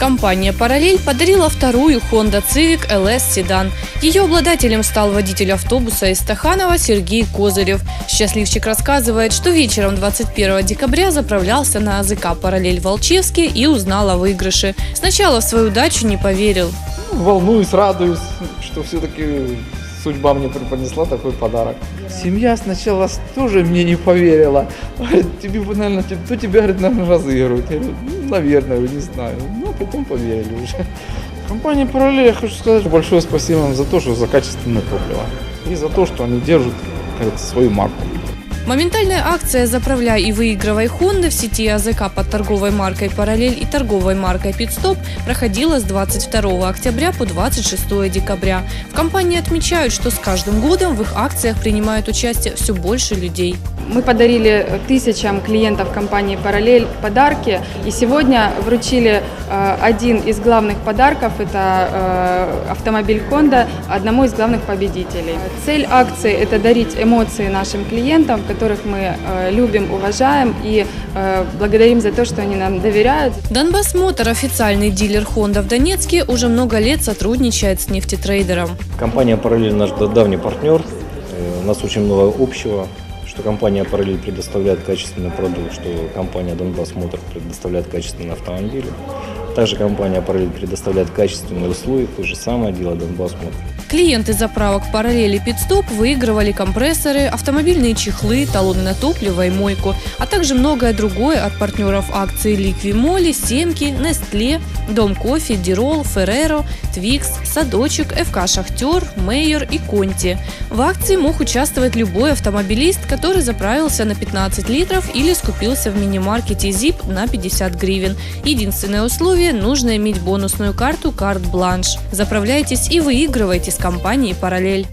Компания «Параллель» подарила вторую Honda Civic LS седан. Ее обладателем стал водитель автобуса из Стаханова Сергей Козырев. Счастливчик рассказывает, что вечером 21 декабря заправлялся на АЗК «Параллель» Волчевске и узнал о выигрыше. Сначала в свою удачу не поверил. волнуюсь, радуюсь, что все-таки судьба мне преподнесла такой подарок. Семья сначала тоже мне не поверила. Говорит, тебе, наверное, кто тебя, говорит, наверное, разыгрывает. Я говорю, ну, наверное, не знаю. Ну, а потом поверили уже. Компания «Параллель», я хочу сказать большое спасибо им за то, что за качественное топливо. И за то, что они держат, говорится, свою марку. Моментальная акция «Заправляй и выигрывай Хонды» в сети АЗК под торговой маркой «Параллель» и торговой маркой «Питстоп» проходила с 22 октября по 26 декабря. В компании отмечают, что с каждым годом в их акциях принимают участие все больше людей. Мы подарили тысячам клиентов компании «Параллель» подарки. И сегодня вручили э, один из главных подарков – это э, автомобиль Honda одному из главных победителей. Цель акции – это дарить эмоции нашим клиентам, которых мы э, любим, уважаем и э, благодарим за то, что они нам доверяют. Донбасс Мотор, официальный дилер Honda в Донецке, уже много лет сотрудничает с нефтетрейдером. Компания «Параллель» наш да- давний партнер. Э, У нас очень много общего, что компания «Параллель» предоставляет качественный продукт, что компания «Донбасс Мотор» предоставляет качественные автомобили. Также компания «Параллель» предоставляет качественные услуги, то же самое делает «Донбасс Мотор». Клиенты заправок «Параллели Питстоп» выигрывали компрессоры, автомобильные чехлы, талоны на топливо и мойку, а также многое другое от партнеров акции «Ликви Моли», «Семки», «Нестле», «Дом кофе», «Дирол», «Ферреро», «Твикс», «Садочек», «ФК Шахтер», «Мейер» и «Конти». В акции мог участвовать любой автомобилист, который заправился на 15 литров или скупился в мини-маркете ZIP на 50 гривен. Единственное условие – нужно иметь бонусную карту «Карт Бланш». Заправляйтесь и выигрывайте с компанией «Параллель».